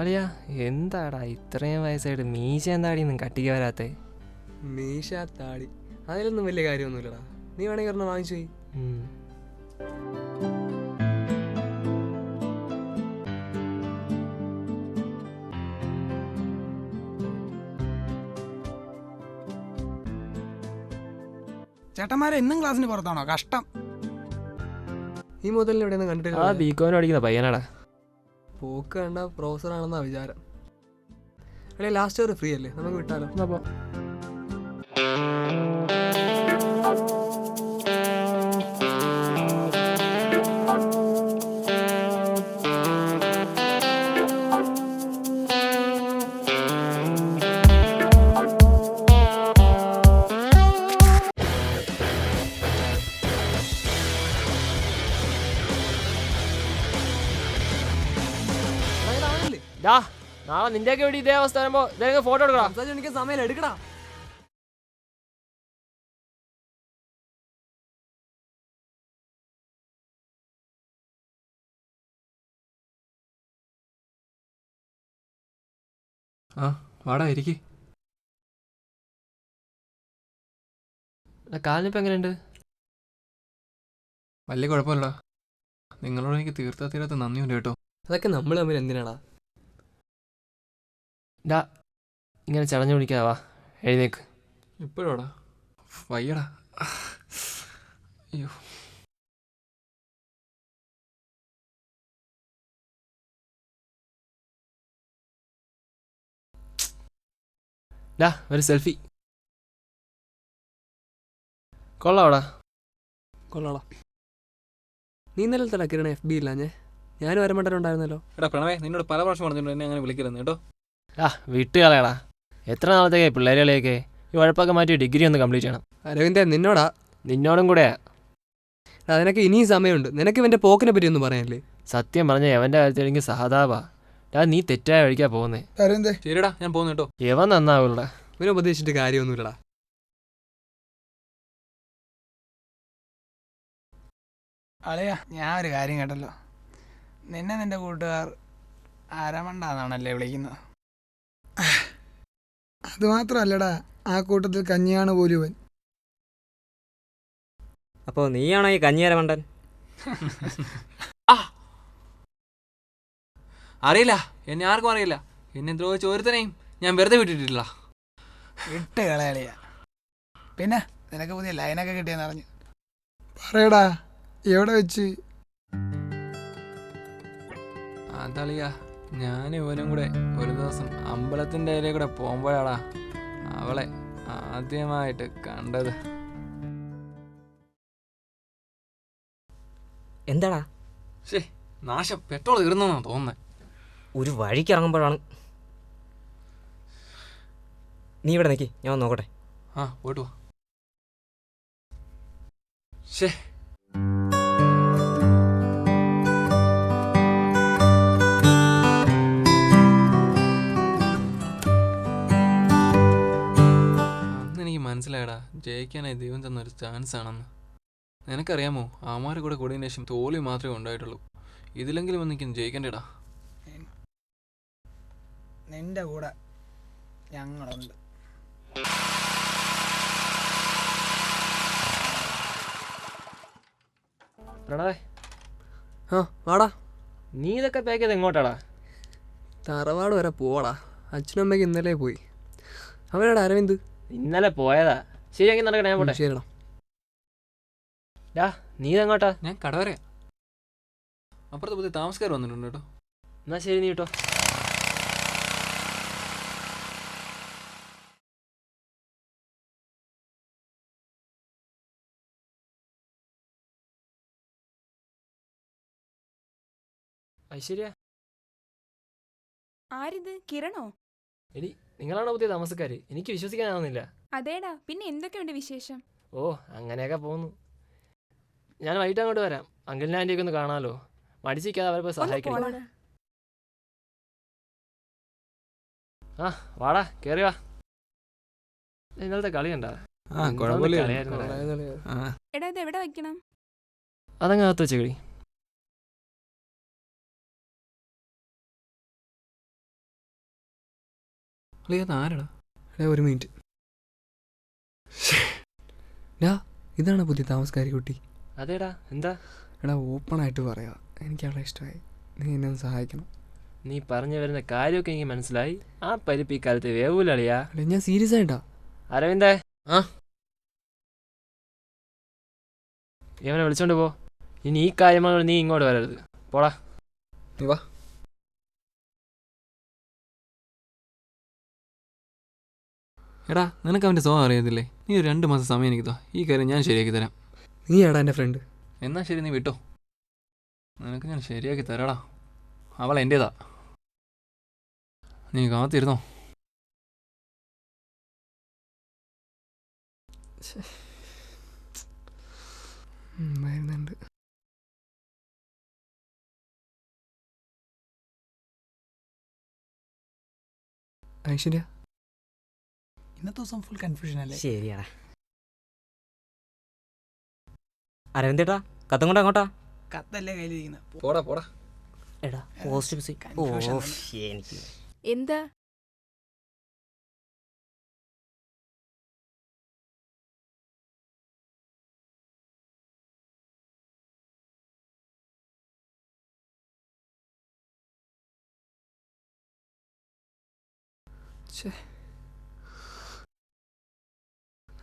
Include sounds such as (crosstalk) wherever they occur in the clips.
അളിയാ എന്താടാ ഇത്രയും വയസ്സായിട്ട് മീശ എന്താടിയൊന്നും കട്ടിക്ക് വരാത്തെ? മീശ താടി. അതിലൊന്നും വലിയ കാര്യമൊന്നുമില്ലടാ. നീ വേണമെങ്കിൽ ഒരെണ്ണം വാങ്ങിച്ചു പോയി. ചേട്ടന്മാരെ ഇന്നും ക്ലാസ്സിന് പുറത്താണോ? കഷ്ടം. ഈ മുതലിന് എവിടെയൊന്നും ആ കണ്ടിട്ടില്ല ബികോന് പഠിക്കുന്ന പയ്യനാടാ. പോക്ക് കണ്ട പ്രൊഫസർ ആണെന്നാ വിചാരം. അല്ലെ ലാസ്റ്റ് ഇയർ ഫ്രീ അല്ലേ? നമുക്ക് വിട്ടാലോ? എന്നാ നാളെ നിന്റെയൊക്കെ വേണ്ടി ഇതേ അവസ്ഥ വരുമ്പോ ഇതേ ഫോട്ടോ എടുക്കടാ. സംസാരിച്ച് എനിക്ക് സമയം എടുക്കടാ. ആ വാടാ ഇരിക്ക്. കാലിനിപ്പോ എങ്ങനെയുണ്ട്? വലിയ കുഴപ്പമില്ല നിങ്ങളോട് എനിക്ക് തീർത്താ തീരാത്ത നന്ദിയുണ്ട് കേട്ടോ. അതൊക്കെ നമ്മൾ തമ്മിൽ എന്തിനാടാ? ഡാ ഇങ്ങനെ ചടഞ്ഞു പിടിക്കാവാ എഴുന്നേക്ക്. ഇപ്പോഴോടാ? വയ്യടാ. അയ്യോ. ഡാ ഒരു സെൽഫി. കൊള്ളാവടാ. കൊള്ളാടാ. നീ നല്ല തല കിരണ എഫ് ബി ഇല്ലാഞ്ഞേ ഞാൻ വരമണ്ടരുണ്ടായിരുന്നല്ലോ എടാ പ്രണവേ നിന്നോട് പല പ്രാവശ്യം പറഞ്ഞിട്ടുണ്ട് എന്നെ അങ്ങനെ വിളിക്കരുത് കേട്ടോ? ഡാ വിട്ട് കളയടാ എത്ര നാളത്തേക്ക് പിള്ളേരുകളെയൊക്കെ ഈ ഉഴപ്പൊക്കെ മാറ്റി ഡിഗ്രി ഒന്ന് കംപ്ലീറ്റ് ചെയ്യണം. അരവിന്ദ നിന്നോടാ? നിന്നോടും കൂടെയാ. അതിനൊക്കെ ഇനിയും സമയമുണ്ട്. നിനക്ക് ഇവന്റെ പോക്കിനെ പറ്റി ഒന്നും പറയാനില്ലേ? സത്യം പറഞ്ഞ എവന്റെ കാര്യത്തിൽ എനിക്ക് സഹതാപാ ഞാൻ നീ തെറ്റായ വഴിക്കാ പോകുന്നേ. അരവിന്ദേ. ശരിടാ ഞാൻ പോകുന്നു കേട്ടോ. എവൻ നന്നാവൂടാ ഇവനെ ഉപദേശിച്ചിട്ട് കാര്യമൊന്നുമില്ലടാ. അളയാ ഞാൻ ഒരു കാര്യം കേട്ടല്ലോ. നിന്നെ നിന്റെ കൂട്ടുകാർ അരമണ്ടാന്നാണല്ലേ വിളിക്കുന്നത്? അത് മാത്രമല്ലടാ ആ കൂട്ടത്തിൽ കഞ്ഞിയാണ് പോലുവൻ. അപ്പോ അപ്പോൾ നീയാണോ ഈ കഞ്ഞിയര മണ്ടൻ അറിയില്ല എന്നെ ആർക്കും അറിയില്ല. എന്നെ ദ്രോഹിച്ച ഒരുത്തനെയും ഞാൻ വെറുതെ വിട്ടിട്ടില്ല. ഇട്ട് കളയാളിയ. പിന്നെ നിനക്ക് പുതിയ ലൈനൊക്കെ കിട്ടിയെന്ന് അറിഞ്ഞു. പറയടാ എവിടെ വെച്ച്? അതളിയാ ഞാൻ ഇവനും കൂടെ ഒരു ദിവസം അമ്പലത്തിന്റെ അതിലേ കൂടെ പോകുമ്പോഴാടാ അവളെ ആദ്യമായിട്ട് കണ്ടത്. എന്താടാ? ശേ നാശം. പെട്രോൾ തീർന്നെന്നാ തോന്നുന്നത് ഒരു വഴിക്ക് ഇറങ്ങുമ്പോഴാണ്. നീ ഇവിടെ നിൽക്കി ഞാൻ നോക്കട്ടെ. ആ പോയിട്ട് വാ. ശേ മനസ്സിലായടാ. ജയിക്കാനായി ദൈവം തന്ന ഒരു ചാൻസ് ആണെന്ന്. നിനക്കറിയാമോ ആമാരെ കൂടെ കൂടിയതിന് ശേഷം തോൽവി മാത്രമേ ഉണ്ടായിട്ടുള്ളൂ. ഇതിലെങ്കിലും ഒന്നിക്കും എനിക്ക് ജയിക്കണ്ടേടാ. നിന്റെ കൂടെ ഞങ്ങളുണ്ട്. പ്രണവേ ആ വാടാ. നീ ഇതൊക്കെ പാക്ക് ചെയ്ത് എങ്ങോട്ടാടാ? തറവാട് വരെ പോവാടാ. അച്ഛനും അമ്മയ്ക്ക് ഇന്നലെ പോയി. അവരാടാ അരവിന്ദ്? ഇന്നലെ പോയതാ. ശരിയെങ്കിൽ നടക്കട്ടെ ഞാൻ പോട്ടെ. ശരിടാ ഡാ നീ ഇതെങ്ങോട്ടാ? ഞാൻ കടവരയാ അപ്പുറത്ത് പുതിയ താമസക്കാർ വന്നിട്ടുണ്ട് കേട്ടോ. എന്നാ ശരി നീ കേട്ടോ ഐശ്വര്യ? ആരിത്? കിരണോ? എടി നിങ്ങളാണോ പുതിയ താമസക്കാര്? എനിക്ക് വിശ്വസിക്കാനാവുന്നില്ല. അതേടാ പിന്നെ എന്തൊക്കെയുണ്ട് വിശേഷം? ഓ അങ്ങനെയൊക്കെ പോകുന്നു. ഞാൻ വൈകിട്ട് അങ്ങോട്ട് വരാം. അങ്കിളിനെ ആന്റിയൊക്കെ ഒന്ന് കാണാമല്ലോ മടിച്ചിരിക്കാതെ അവരെ പോയി സഹായിക്കണം. ആ വാടാ കേറി വാ. ഇന്നലത്തെ കളി കണ്ടാ? ആ കുഴപ്പമില്ല. ആ. എടാ ഇത് എവിടെ വെക്കണം? അതങ്ങ് അകത്ത് വെച്ചേക്കടി അളിയ ആരടാ? ഒരു മിനിറ്റ് ഡാ ഇതാണ് പുതിയ താമസക്കാരി കുട്ടി? അതേടാ എന്താ? എടാ ഓപ്പണായിട്ട് പറയാ. എനിക്ക് അവളെ ഇഷ്ടമായി. നീ എന്നെ ഒന്ന് സഹായിക്കണം. നീ പറഞ്ഞു വരുന്ന കാര്യമൊക്കെ എനിക്ക് മനസ്സിലായി. ആ പരിപ്പ് ഈ കാലത്ത് വേവൂലളിയാ. എടാ ഞാൻ സീരിയസ് ആയിട്ടാ. അരവിന്ദേ. ആ? ഇവനെ വിളിച്ചോണ്ട് പോ. ഇനി ഈ കാര്യമാണ് നീ ഇങ്ങോട്ട് വരരുത്. പോടാ. നീ വാ. എടാ നിനക്ക് അവന്റെ സ്വഭാവം അറിയത്തില്ലേ? നീ ഒരു രണ്ട് മാസം സമയം എനിക്ക് തോ ഈ കാര്യം ഞാൻ ശരിയാക്കി തരാം. നീ എടാ എന്റെ ഫ്രണ്ട് എന്നാ ശരി നീ വിട്ടോ. നിനക്ക് ഞാൻ ശരിയാക്കി തരാടാ. അവൾ എന്റേതാ നീ കാത്തിരുന്നോ? വരുന്നുണ്ട്. ഐശ്വര്യ? ഇന്നത്തെ ദിവസം ഫുൾ കൺഫ്യൂഷൻ അല്ലേ? ശരിയാടാ അരവിന്ദേട്ടാ കത്തും കൊണ്ട് അങ്ങോട്ടാ? കത്തല്ലേ കയ്യിലിരിക്കുന്നത് പോടാ പോടാ. എടാ പോസ്റ്റ് Confusion ആണ്. എനിക്ക് എന്താ?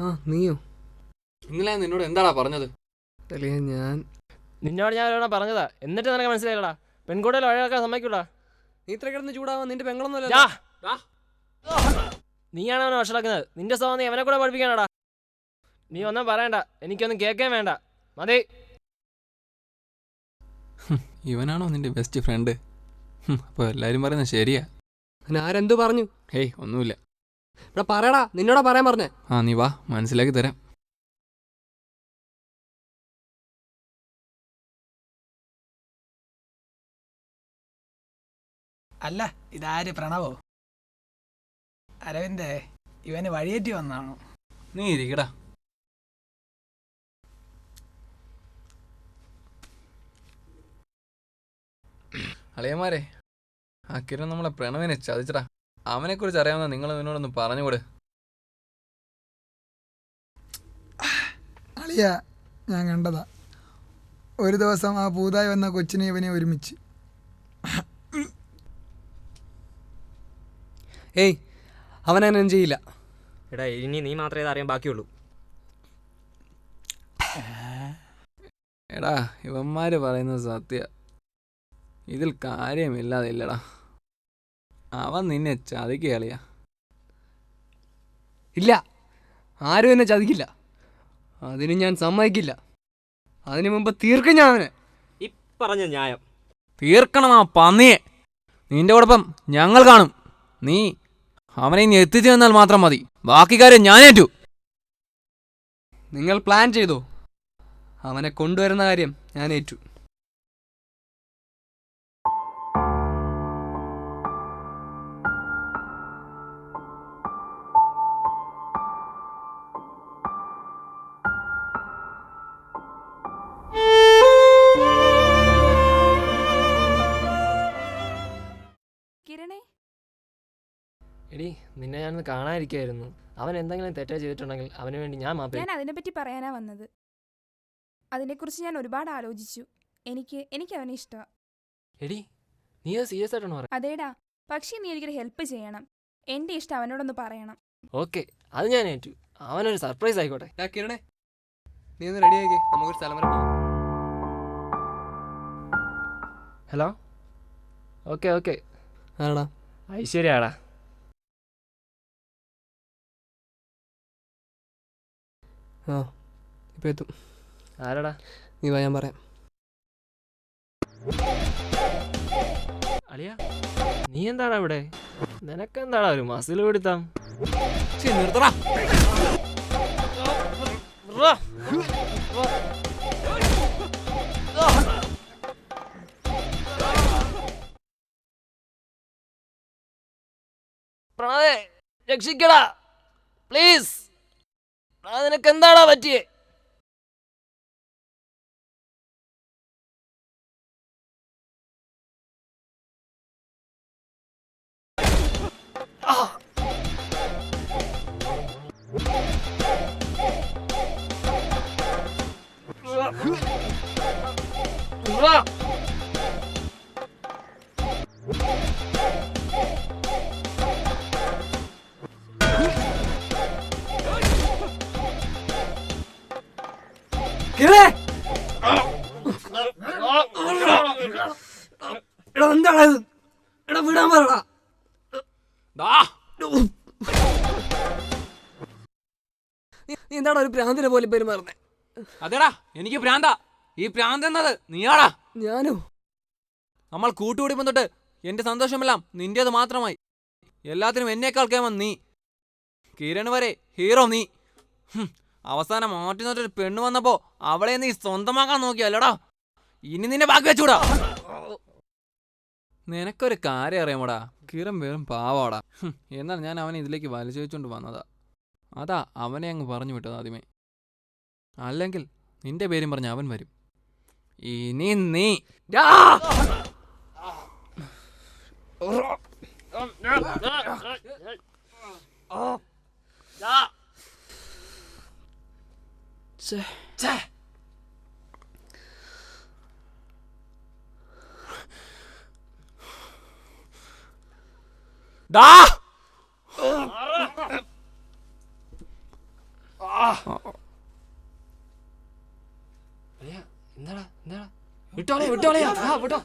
ആ നീയോ? ഇന്നലെ നിന്നോട് എന്താടാ പറഞ്ഞത്? അല്ലേ ഞാൻ നിന്നോട് ഞാൻ ഒരെണ്ണം പറഞ്ഞതാ. എന്നിട്ട് നിനക്ക് മനസ്സിലായില്ലടാ? പെൺകുട്ടികൾ വഴിയാക്കാൻ സമ്മതിക്കൂടാ? നീ ഇത്ര കിടന്ന് ചൂടാവാൻ നിന്റെ പെങ്ങളൊന്നും യാ! നീയാണ് അവനെ വഷളാക്കുന്നത്? നിന്റെ സ്വഭാവം നീ അവനെ കൂടെ പഠിപ്പിക്കാനടാ? നീ ഒന്നും പറയണ്ട. എനിക്കൊന്നും കേൾക്കാൻ വേണ്ട. മതി. ഇവനാണോ നിന്റെ ബെസ്റ്റ് ഫ്രണ്ട് അപ്പോൾ എല്ലാരും പറയുന്നത് ശരിയാ. ഞാൻ ആരെന്തു പറഞ്ഞു? ഹേയ് ഒന്നുമില്ല. ഇവിടെ പറയടാ നിന്നോടാ പറയാൻ പറഞ്ഞേ. ആ നീ വാ മനസ്സിലാക്കി തരാം. അല്ല ഇതാര് പ്രണവോ? അരവിന്ദേ ഇവന് വഴിയേറ്റി വന്നാണോ നീ ഇരിക്കടാ. അളിയന്മാരെ ആ കിരൺ നമ്മളെ പ്രണവിനെ ചതിച്ചടാ. അവനെക്കുറിച്ച് അറിയാവുന്ന നിങ്ങൾ നിന്നോടൊന്ന് പറഞ്ഞുകൂടെ. അളിയ ഞാൻ കണ്ടതാ. ഒരു ദിവസം ആ പൂതായി വന്ന കൊച്ചിനെ ഇവനെ ഒരുമിച്ച്. ഏയ് അവനങ്ങനെ ചെയ്യില്ല. എടാ ഇനി നീ മാത്രമേ അറിയാൻ ബാക്കിയുള്ളൂ. എടാ ഇവന്മാര് പറയുന്നത് സത്യ. ഇതിൽ കാര്യമില്ലാതില്ലടാ. അവൻ നിന്നെ ചതിക്കുകയാളിയാ. ഇല്ല ആരും എന്നെ ചതിക്കില്ല. അതിന് ഞാൻ സമ്മതിക്കില്ല. അതിനു മുമ്പ് തീർക്കും ഞാൻ അവനെ. ഈ പറഞ്ഞ ന്യായം. തീർക്കണം ആ പന്നിയെ. നിന്റെ കുഴപ്പം ഞങ്ങൾ കാണും. നീ അവനെ ഇനി എത്തിച്ചു തന്നാൽ മാത്രം മതി. ബാക്കി കാര്യം ഞാനേറ്റു നിങ്ങൾ പ്ലാൻ ചെയ്തോ? അവനെ കൊണ്ടുവരുന്ന കാര്യം ഞാൻ ഏറ്റു. എടി നിന്നെ ഞാനൊന്ന് കാണാതിരിക്കായിരുന്നു അവൻ എന്തെങ്കിലും തെറ്റാ ചെയ്തിട്ടുണ്ടെങ്കിൽ അവന് വേണ്ടി ഞാൻ മാപ്പ് ഞാൻ അതിനെപ്പറ്റി പറയാനാ വന്നത്. അതിനെക്കുറിച്ച് ഞാൻ ഒരുപാട് ആലോചിച്ചു. എനിക്ക് എനിക്ക് അവനെ ഇഷ്ടമാണ് എടി നീ അത് സീരിയസ് ആയിട്ടാണ് അതേടാ പക്ഷേ നീ എനിക്കൊരു ഹെൽപ്പ് ചെയ്യണം. എന്റെ ഇഷ്ടം അവനോടൊന്ന് പറയണം. ഓക്കെ അത് ഞാൻ ഏറ്റു. അവനൊരു സർപ്രൈസ് ആയിക്കോട്ടെ. കിരണേ നീ ഒന്ന് റെഡി നമുക്കൊരു സ്ഥലം വരെ പോകാം ഹലോ? Okay okay. ആടാ ഐശ്വര്യാടാ. ആ ഇപ്പം എത്തും. ആരടാ? നീ വാ ഞാൻ പറയാം. അളിയ നീ എന്താടാ ഇവിടെ? നിനക്കെന്താടാ ഒരു മസിൽ പിടുത്താം? നിർത്തടാ. പ്രണവേ രക്ഷിക്കടാ. പ്ലീസ്. അതിനൊക്കെ എന്താടാ പറ്റിയേ Ah! കിരണേ എടാ എന്താടാ ഇത്? എടാ വിടാൻ പറടാ. നീ എന്താടാ ഒരു ഭ്രാന്തിനെ പോലെ പെരുമാറുന്നേ അതെടാ എനിക്ക് ഭ്രാന്ത ഈ ഭ്രാന്ത് എന്നത് നീയാടാ. ഞാനോ? നമ്മൾ കൂട്ടുകൂടി തൊട്ട് എന്റെ സന്തോഷമെല്ലാം നിന്റേത് മാത്രമായി. എല്ലാത്തിനും എന്നേക്കാൾ കേമൻ നീ. കിരൺ വരെ ഹീറോ നീ. അവസാനം മാറ്റി നിന്നൊരു പെണ്ണ് വന്നപ്പോ അവളെ നീ സ്വന്തമാക്കാൻ നോക്കിയല്ലടാ ഇനി നിന്നെ ബാക്കി വെച്ചൂടാ നിനക്കൊരു കാര്യം അറിയാമോടാ കിരം വെറും പാവാടാ എന്നാൽ ഞാൻ അവനെ ഇതിലേക്ക് വലിച്ചു വെച്ചോണ്ട് വന്നതാ അതാ അവനെ അങ്ങ് പറഞ്ഞു വിട്ടത് ആദ്യമേ അല്ലെങ്കിൽ നിന്റെ പേരും പറഞ്ഞ് അവൻ വരും ഇനി നീ ഡാ എന്താടാ എന്താടാ വിട്ടോളെ വിട്ടോളെ ആ വിട്ടോ.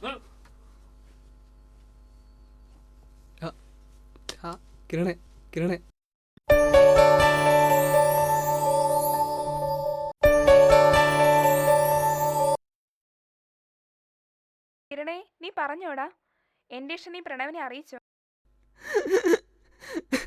കിരണേ കിരണേ. കിരണേ നീ പറഞ്ഞോടാ. എന്റെ ഇഷ്ടം നീ പ്രണവിനെ അറിയിച്ചോ? (laughs)